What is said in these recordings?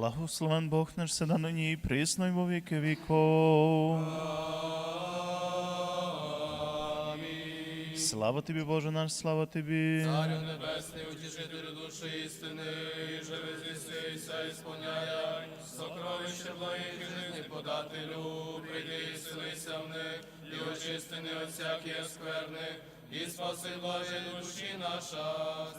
Благословен Бог наш седа нині і присно й во віки віков. Слава тобі, Боже наш, слава тобі. Царю небесний, утішителю душі істини, живи звісися і сповняй, сокровище благих подателю, прийди і селися в них, і очисти не от всякої скверни, і спаси блажі душі наша.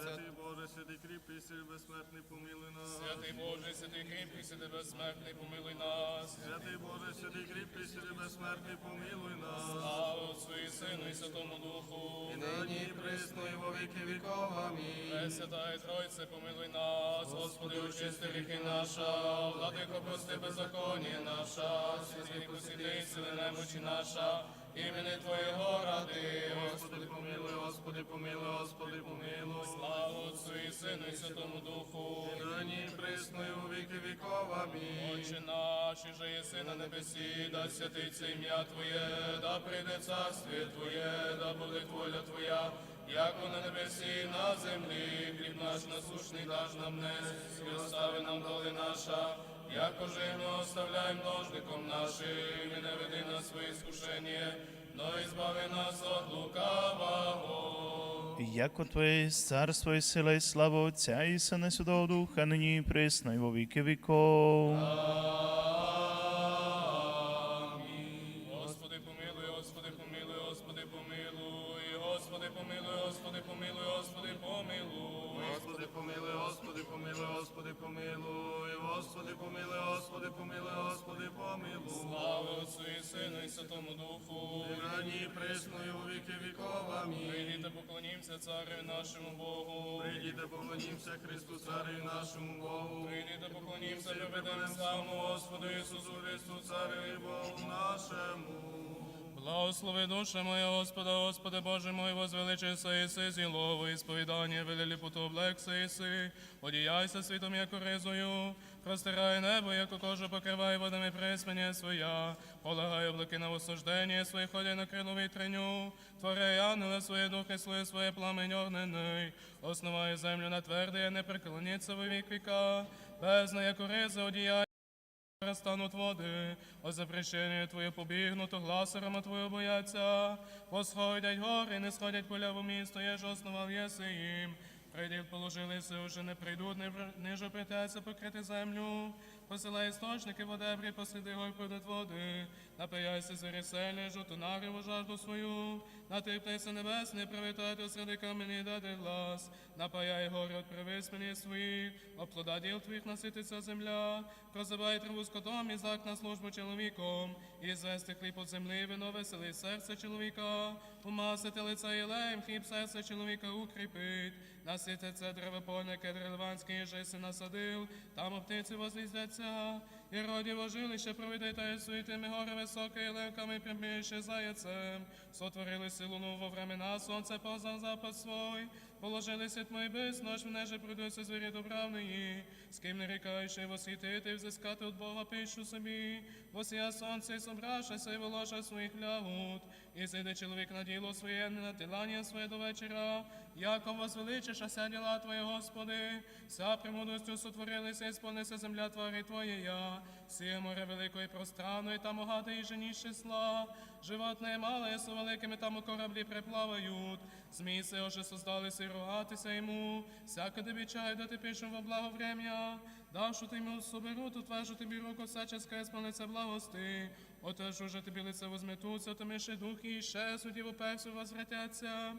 Святий Боже, святий кріпкий, сіль безсмертний, помилуй нас. Святий Боже, святий кріпкий, святий безсмертний, помилуй нас. Святий Боже, святий кріпкий, сіль безсмертний, помилуй нас. Слава Отцу і Сину і Святому Духу. І нині і присно, і во віки віков. Амінь. Пресвятая Тройце, помилуй нас, Господи, очисти гріхи наша, владико, прости беззаконня наша, святий посіди, сили немочі наша, імени Твоєго ради, Господи, помилуй, Господи, помилуй, Господи, помилуй. слава Отцу і Сину і Святому Духу. І нині і присно, і во віки віков. Амінь. Отче наш, і же єси на небесі, да святиться ім'я Твоє, да прийде царствіє Твоє, да буде воля Твоя, як на небесі, на землі, хліб наш насушний даж нам днес, і остави нам доли наша, як ми оставляєм должником нашим, і не веди нас в свої скушення, но избави нас от лукавого. Яко Твоє царство і сила і слава Отця і Сина Святого Духа, нині і присно й во віки віков. Амінь. Нашому Богу. Прийди та поклонімся, любителям славному Господу Ісусу Христу, Царю і Богу. Нашому. Благослови душа моя, Господа, Господи Боже мой, возвеличися Іси, зілово, і сповідання, велелі путу облекся Іси, одіяйся світом, як ризою, простирай небо, яко кожу покривай водами приспення своя, полагай облаки на осуждення своє, ходя на крилу вітреню, твори ангели своє духи, своє, своє пламень огнений, основай землю на тверде, не приклоніться во вік віка, бездна, яко ризи, одіяй, Перестануть води, о запрещенні Твоє побігнуто, гласарами Твою бояться, восходять гори, не сходять поля в місто, я ж основав єси їм. Прийдіть, положилися, уже не прийдуть, не жопитеться покрити землю. Посилай істочники водебрі, посреди гор пройдуть води. Напияйся зорі селі, жовту нариву жажду свою. На ти небесне, привітати серед камені дади глас. Напаяй гори от привиспені своїх, оплода діл твоїх насититься земля. Прозивай траву скотом і зак на службу чоловіком. І звести хліб от землі, вино веселий серце чоловіка. Умасити лице єлеєм, хліб серце чоловіка укріпить. Насититься древопольне, кедр ливанський, жеси насадив, там у птиці возвіздяться. І роді вожилище провідайте суетими гори високі, левками прибіжче заяцем. Сотворили силу во времена, сонце познав запад свой. Положилися тьми без ночь, мене же придуться звірі добравної. З ким не рікаючи восвітити, взискати від Бога пишу собі. Восія сонце, і собравшися, і воложа своїх лягут. І зайде чоловік на діло своє, не на тилання своє до вечора. Яком возвеличиш, ася діла Твої, Господи, вся премудростю сотворилися, і сповнися земля твари Твоєя. Сіє море великої пространної, там огати і жені числа. Животне мале, со великими там у кораблі приплавають. Змій се уже создалися і ругатися йому. Всяко тобі чай, да ти пишу во благо врем'я. Давшу ти йому соберу, тут твержу тобі руку, всяческа сповниться благости. Отож уже тобі лице возметуться, то миші духи і ще судів у персу возвратяться.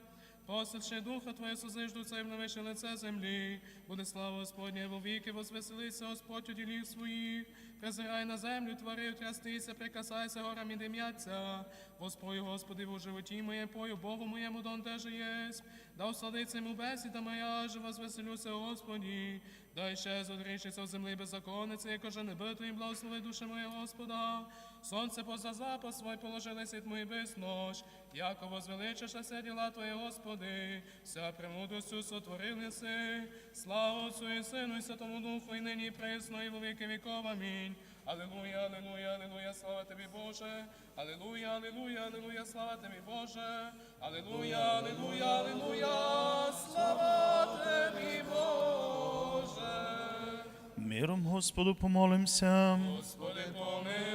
Посадши духа Твоє созиждуться і вновиши лице землі. Буде слава Господня во віки, возвеселися Господь у ділів своїх. Призирай на землю, твори, трястися, прикасайся горам і дим'яться. Воспою, Господи, в животі моє, пою Богу моєму, дон теж єсть. Да усладиться йому бесіда моя, же возвеселюся, Господі. Дай ще зодрішиться в землі беззаконниці, яко же не бито і благослови душе моє Господа. Сонце поза запас свой положили світ мої без нож. Яко возвеличишася діла Твої, Господи, вся премудростю сотворили си. Слава Отцу і Сину, і Святому Духу, і нині і присно, і во віки віков. Амінь. Алілуя, алілуя, алілуя, слава тобі, Боже. Алілуя, алілуя, алілуя, слава тобі, Боже. Алілуя, алілуя, алілуя, слава тобі, Боже. миром Господу помолимся. Господи, помилуй.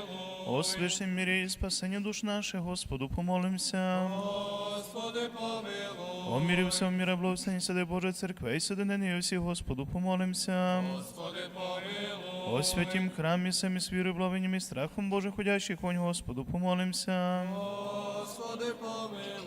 О святім мірі і спасення душ наших, Господу помолимся. Господи, помилуй. О мірі всього міра благословення Святи Боже Церкви і соединення і усі, Господу помолимся. Господи, помилуй. О святім храмі самі свіри, вірою, і страхом Божих ходящих вонь, Господу помолимся. Господи.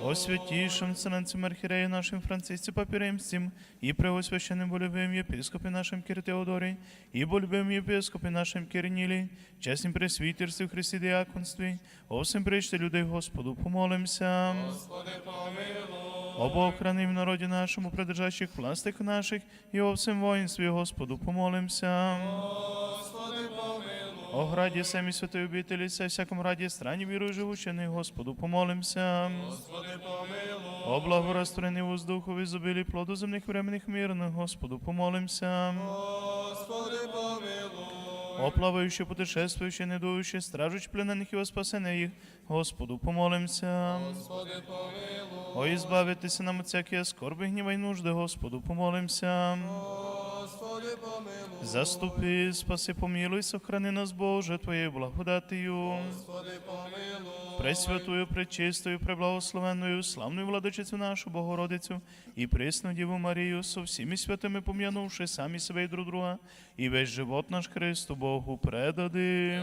О святейшем Вселенцем Архиерея нашим Франциске Папе Римским и преосвященным болюбим епископе нашим Кир Теодоре и болюбим епископе нашим Кирниле, честным пресвитерстве в Христе диаконстве, о всем пречте людей Господу помолимся. Господи, помилуй. Об охрани в народе нашему, придержащих властях наших, и о всем воинстве Господу помолимся. Господи. О граді самі святої обителі, все всякому раді страні вірую живучений, Господу помолимся. Господи, помилуй. О благорастворенный воздуху, в изобилии плоду земных временных мирных, Господу помолимся. Господи, помилуй. О плавающие, путешествующие, недующие, стражуч пленених и о спасенных их, Господу помолимся. Господи, помилуй. О избавитися нам от всякие скорби, гніва й нужди, Господу помолимся. Господи, помилуй. Заступи, спаси, помилуй, сохрани нас, Боже, Твоєю благодатію. Господи, помилуй. Пресвятую, пречистою, преблагословенною, славною владичицю нашу Богородицю і присну Діву Марію, со всіми святими пом'янувши самі себе і друг друга, і весь живот наш Христу Богу предадим.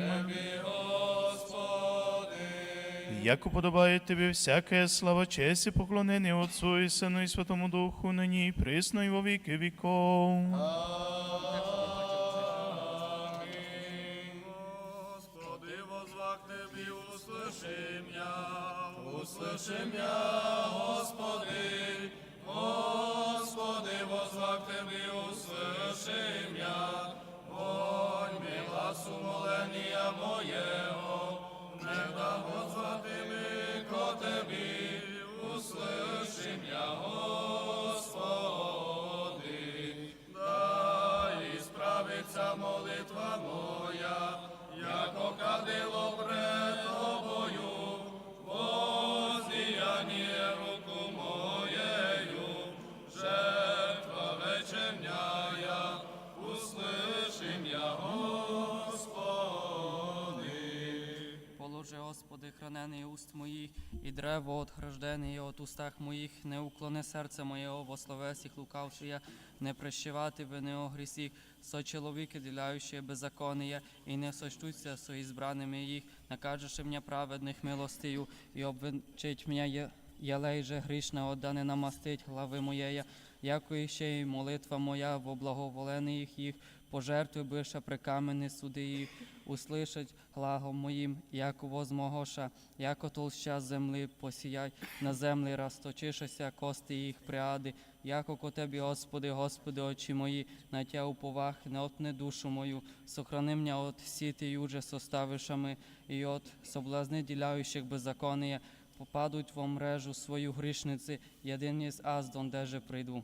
Як уподобає тобі всяке слава, честь і поклонення Отцу і Сину і Святому Духу, нині і присно і во віки віков. Господи, возвах Тебе, услыши меня, Услыши меня, Господи, Господи, возвах Тебе, услыши меня, вонь ми гласу моления ми хранений уст моїх, і древо от храждений от устах моїх, не уклони серце моєго, во словесіх лукавши я, не прощевати вини о грісіх, со чоловіки, діляючи беззаконія, і не сочтуться со ізбраними їх, накажеши мені праведних милостию, і обвинчить мене Єлей же грішна, отдане намастить глави моєя, яко іще й молитва моя во благоволених їх, пожертвуй биша при камені суди їх, услышать глагом моїм, яко возмогоша, яко толща земли посіяй, на землі розточишися кости їх приади, яко ко Тебі, Господи, Господи, очі мої, на Тя уповах, не отне душу мою, сохрани мене от сіти юже составишами, і от соблазни діляючих беззаконія, попадуть во мрежу свою грішниці, єдині з аз, дондеже прийду.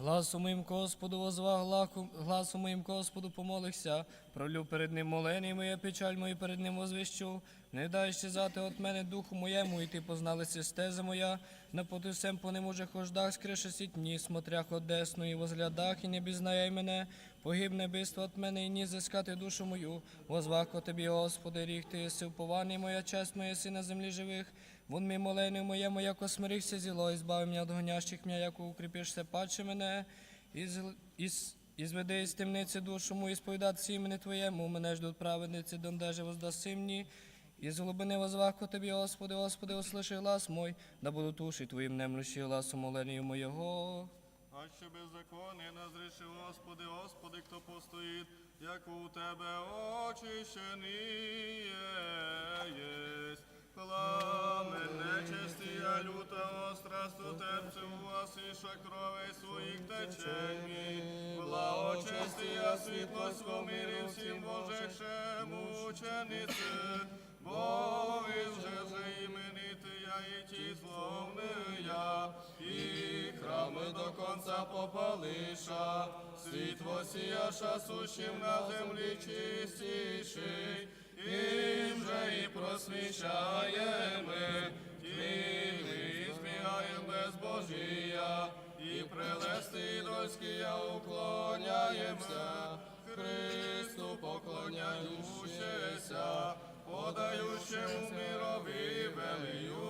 Гласу моїм Господу возвах, гласу моїм Господу помолихся, пролю перед ним молені моя печаль мою перед ним возвещу. Не дай щезати от мене духу моєму, і ти позналися стези моя, на поти всем по ним уже хождах, скрише сітні, смотрях одесну і возглядах, і не бізнає мене, погибне биство от мене, і ні зискати душу мою. Возвах ко тобі, Господи, ріг ти єси упований, моя честь моя си на землі живих. Вон мій молений моєму, яко смирихся зіло, і збави мене від гонящих мене, яко укріпишся, паче мене, і, зл- і, зведи із темниці душу мою, і сповідати імені Твоєму, мене ждуть праведниці, дондеже воздаси мені. І з глибини возвах Тобі, Господи, Господи, услыши глас мой, да буду туші Твоїм немлющі гласу моленію моєго. А ще беззаконnie назріши, Господи, Господи, хто постоїть, як у Тебе очищені єсть. Пламен нечистія, люта остра, стутерцю уасиша кровей своїх течені. Благочестія, світлость в мирі всім Божече мучениці. Бо сонця попалиша, світло сіяша сущим на землі чистіший, Тим же і просвіщаємо, Твіли і збігаєм безбожія, і прелести дольськія уклоняємся, Христу поклоняючися, подаючому мирові велію.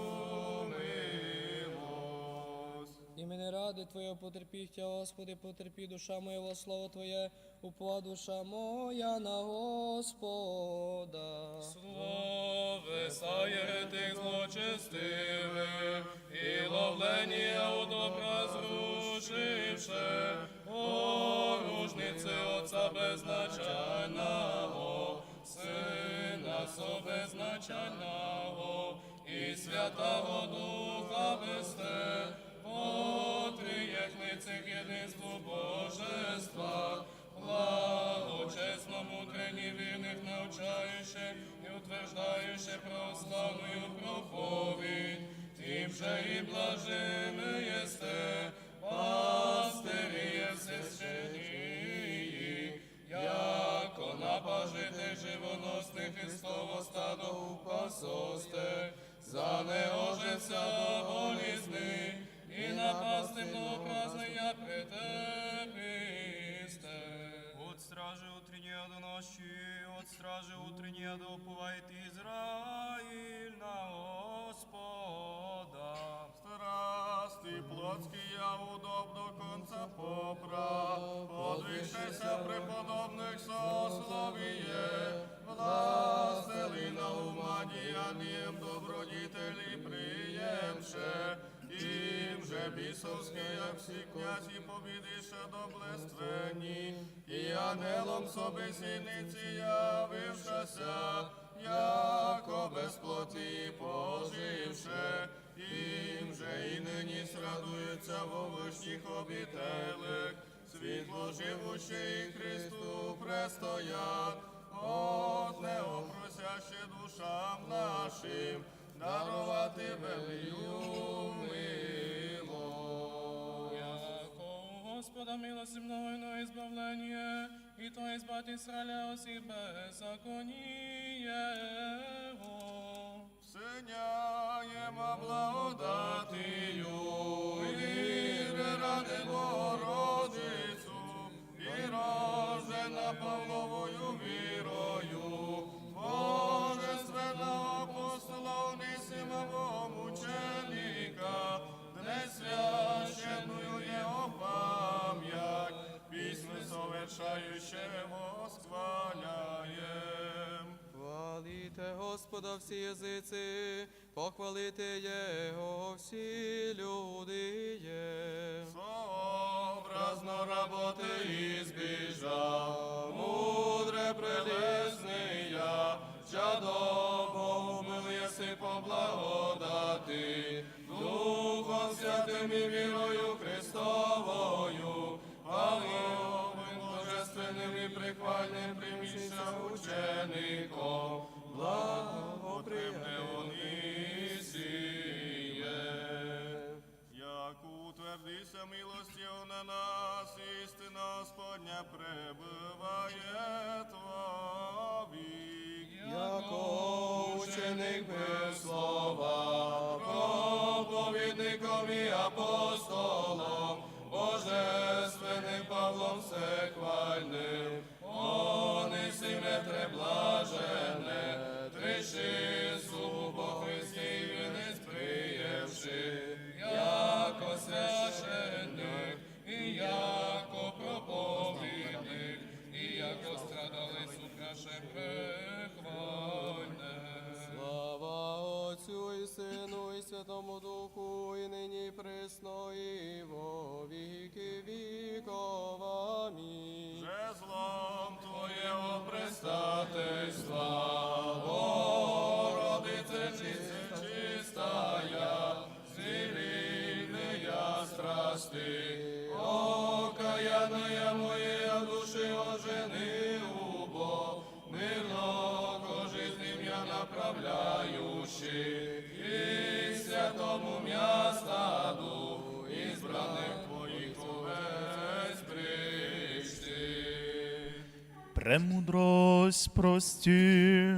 Імені ради Твоє потерпіхтя, Господи, потерпі душа моя во слово Твоє, упова душа моя на Господа. Словеса єретик злочестивих, і ловлення у добра зрушивше, оружниці Отця безначального, Сина собезначального, і Святого Духа Бесте, Божества, благочесному трені вірних навчающе і утверждающе православною проповідь, тим же і блажими єсте, пастирі є священії, яко напажите живоносних Христово стадо упасосте, за неожеся болізни, і напасти многопраздния претеписте. От стражи утренние до ночи, от стражи утренние до уповает Израиль на Господа. Страсти плотські я удоб до конца поправ, подвигшися преподобних сословіє, властели на ума діянням добродітелі приємше, їм же як всі князі побідише доблествені, і ангелом собесінниці явившася, яко без плоті поживше, їм же і нині срадуються во вишніх обітелих, світло живучий Христу престоять, от неопросяще душам нашим, дарувати велию Господа милости мною избавление, и то избавь Израиля от всех беззакония его. Синяємо благодатію, віри ради Богородицю, і рождена Павловою вірою, Божественного апостола Онисимова мученика, дне священную пісни восхваляем. Хвалите Господа всі язиці, похвалите Його всі люди є. Сообразно работы избежал, примися учеником, благоприемне он и. Як утвердися милостью на нас, істина Господня пребывает вовік. Яко ученик без слова, проповідником і апостолом, божественним Павлом всехвальним, меня і святому мястаду ізбраних твоїх увесь пришти. Премудрость прости.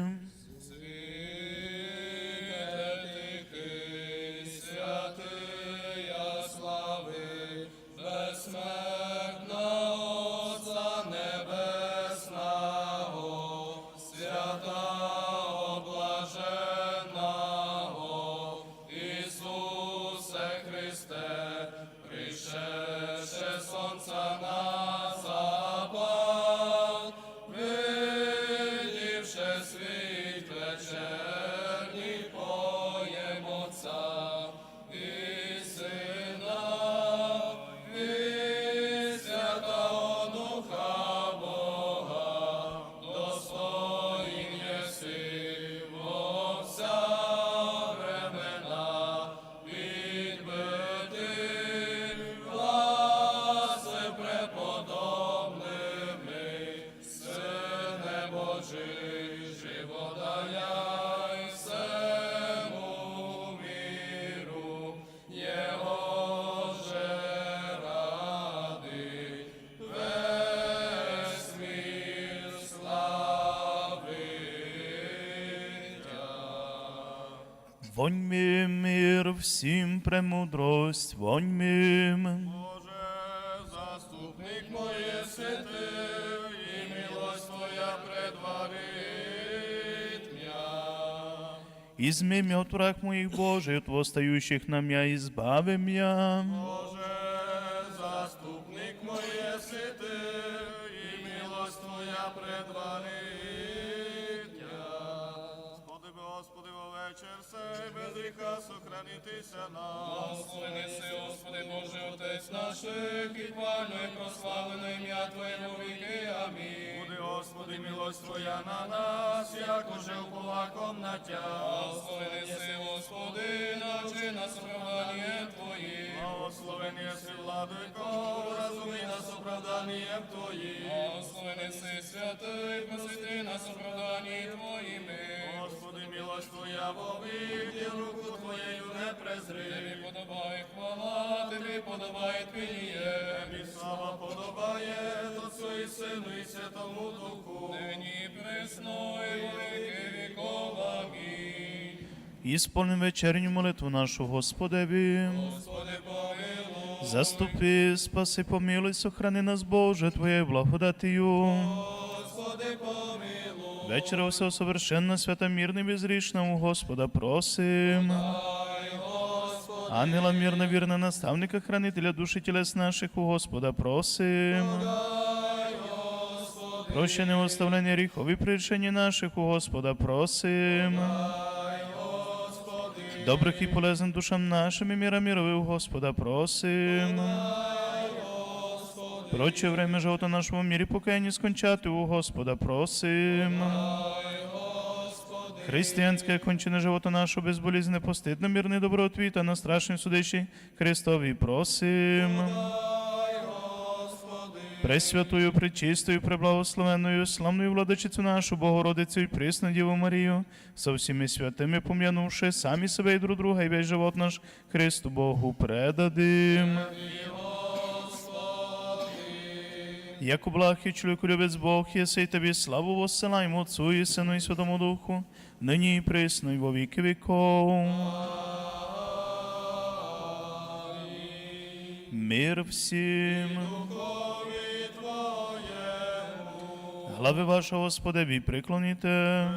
Вонь ми мир, всім премудрость, вонь ми. Боже, заступник моє сити, і милость Твоя предварит м'я. Изми от враг моих Божий, от восстающих на мя избави мя. Боже, гріха сохранитися нам. Благословений си, Господи Боже, Отець наших, і хвально і прославлено ім'я Твоє во віки. Амінь. Буде, Господи, милость Твоя на нас, як уже уповаком на Тя. Благословений си, Господи, навчи нас оправдання Твоїм. Благословен єси, владико, розуми нас оправданням Твоїм. Благословений си, святий, просвіти нас оправданні Твоїми. Господи, милость Твоя вовік, руку Твоєю. Тобі хвала, Тобі подобає твіє. Тобі слава подобає, Отцу і Сину і Святому Духу. Нині і присно, і віки віков. Амінь. Ісполним вечерню молитву нашу Господеві. Господи, помилуй. Заступи, спаси, помилуй, сохрани нас, Боже, Твоєю благодатію. Господи, помилуй. Вечера всього совершенно свята мирний безрішна у Господа просим. Господи, Ангела мирна, вірна наставника, хранителя душі тілес наших у Господа просим. Прощення оставлення гріхові прирішення наших у Господа просим. Добрих і полезних душам нашим і міра мірових у Господа просим. Проче время живота нашого в мірі покаяння скончати у Господа просим. Християнське кончене живота нашого безболізне, постидно, мирний добротвіта на страшній судищі Христові просим. Пресвятою, пречистою, преблагословенною, славною владичицю нашу, Богородицю і присну Діву Марію, со всіми святими пом'янувши самі себе і друг друга, і весь живот наш Христу Богу предадим. Як благ і чоловіку любець Бог, єси тобі славу воссилаємо Отцу і Сину і Святому Духу, нині і присно, і во віки віков. Мир всім. Глави вашого Господеві приклоніте.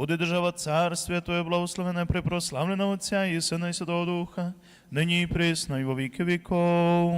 Буде держава царствя Твоє благословене, припрославлена Отця і Сина і Святого Духа, нині і присно, і во віки віков.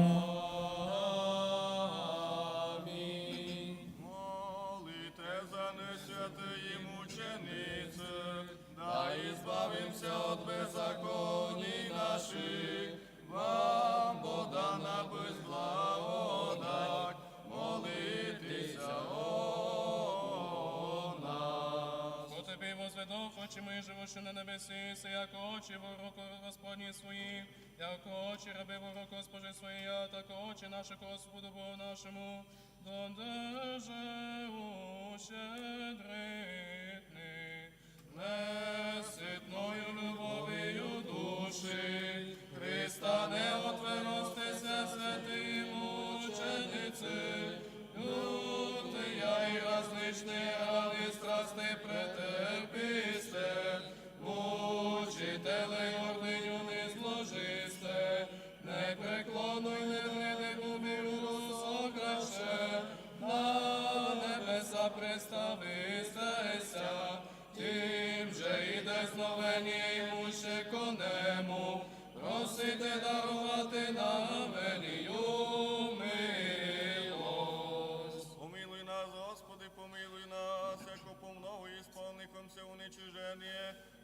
Госпожи свої, очі наші Господу Богу нашому, додеже ущедритни, неситною любов'ю душі, Христа не отверостися святим мучениці,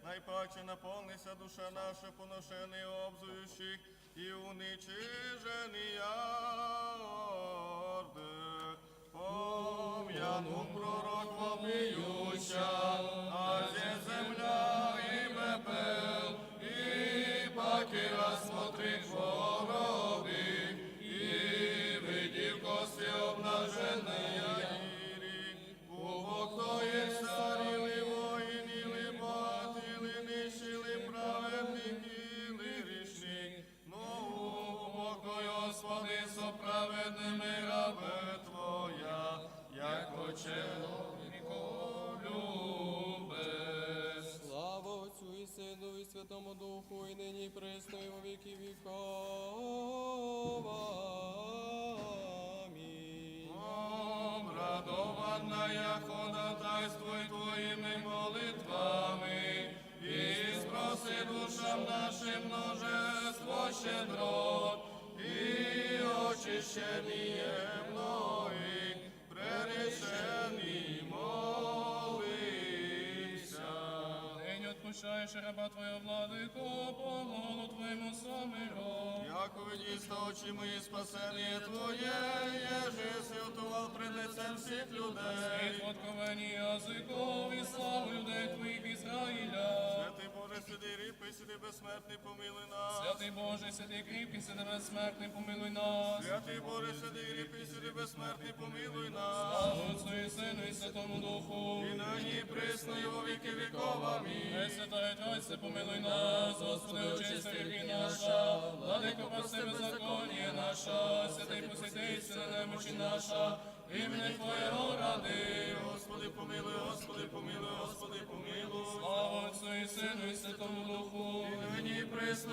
найпаче наповнися душа наша поношений обзуючих і уничижений. Пом'яну пророк вопиюща, а зі земля Святому Духу, і нині і присно, і во віки віков. Амінь. Обрадованная ходатайствуй Твоими молитвами, и спроси душам нашим множество щедрот, и очищение Отпущаєш раба Твоя владико, помолу Твоєму самиру. Яко видіста очі мої спасення Твоє, єже святував пред лицем всіх людей. Світ язиков і славу людей Твоїх Ізраїля. Святий Боже, святий ріпи, святий безсмертний, помилуй нас. Святий Боже, святий кріпкий, святий безсмертний, помилуй нас. Святий Боже, святий ріпи, святий безсмертний, помилуй нас. Слава і Сину і Святому Духу. І нині і присно, і во віки віков. Амінь. Пресвятая Тройце, помилуй нас, Господи, очисти гріхи наша, владико, прости беззаконня наша, святий посвятий, сина немочі наша, імені Твоєго ради. Господи, помилуй, Господи, помилуй, Господи, помилуй. Слава Отцу і Сину і Святому Духу. І нині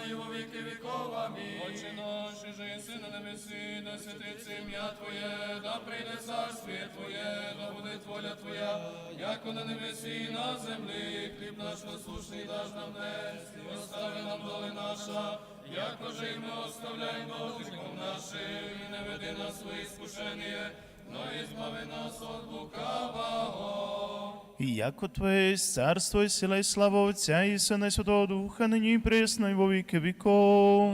і во віки віков. Амінь. Отче наш, і же єси на небесі, да святиться ім'я Твоє, да прийде царствіє Твоє, да буде воля Твоя, яко на небесі і на землі, хліб наш насушний даж нам днес, і остави нам доли наша, яко же і ми оставляємо должником нашим, і не веди нас свої скушення, но і нас от лукавого. І яко Твоє є царство, і сила, і слава Отця и Сына Святого Духа, нині и пресно и во веки віков.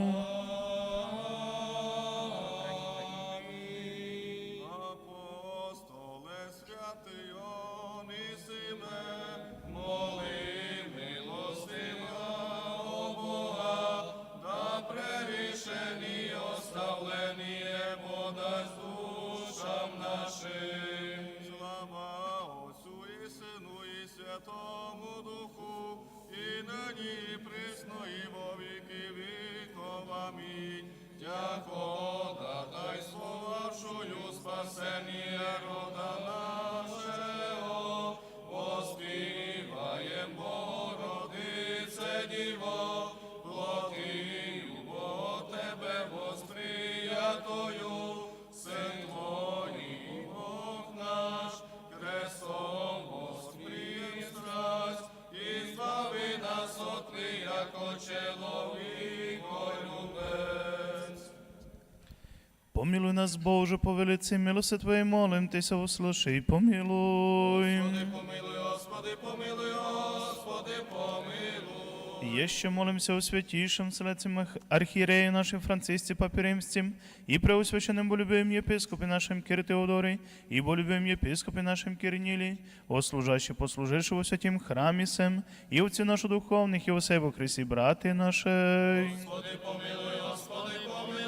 Помилуй нас, Боже, по велиці милости Твоєї, молим Тися, услыши і помилуй. Господи, помилуй, Господи, помилуй, Господи, помилуй. І ще молимся у святійшим вселецем архієреї нашим Францисці Папі Римським, і преосвященним болюбим єпископі нашим Кир Теодорі, і болюбим єпископі нашим Кирнілі, о служащі послуживши у святім храмі сем, і отці наших духовних, і усе во Христі брати наші. Господи, помилуй, Господи, помилуй,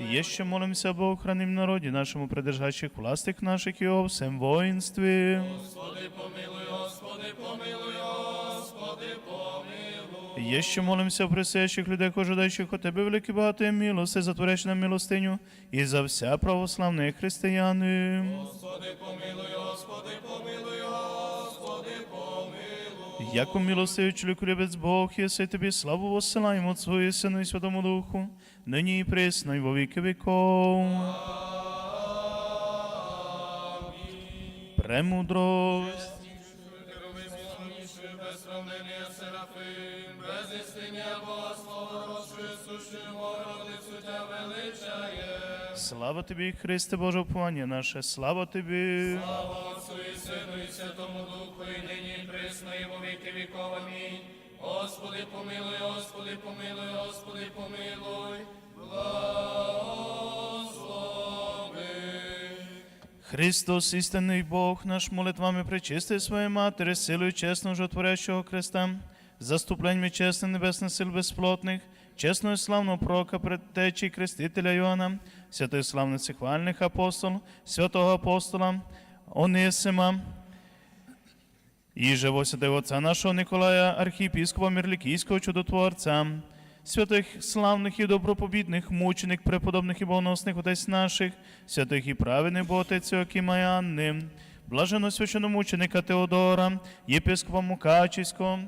Є ще молимся об охраннім народі нашому придержащих властих наших і о всем воїнстві. Господи, помилуй, Господи, помилуй, Господи, помилуй. Є ще молимся присящих людей, ожидаючих от Тебе великі багатої милости, затворяч нам милостиню і за вся православні християни. Господи, помилуй, Господи, помилуй, Господи, помилуй. Яко милостивий чоловік любець Бог, єси тобі славу воссилаємо от Свою Сину і Святому Духу, нині і присно, і во віки віков. Премудрость. Слава тобі, Христе Боже, уповання наше, слава тобі. Слава Отцу і Сину і Святому Духу, і нині і присно, і во віки віков. Амінь. Господи, помилуй, Господи, помилуй, Господи, помилуй. Благослови. Христос, істинний Бог, наш молитвами причисти своєї матері, силою чесного животворящого Христа, заступленнями чесних небесних сил безплотних, чесного і славного пророка, предтечі крестителя Йоанна, святої славниці хвальних апостол, святого апостола Онисима, і живо святого отця нашого Николая, архієпіскопа Мірлікійського чудотворця, святих славних і добропобідних, мученик, преподобних і богоносних отець наших, святих і праведних Отець Окіма і Анни, блаженно священномученика Теодора, єпископа Мукачівського,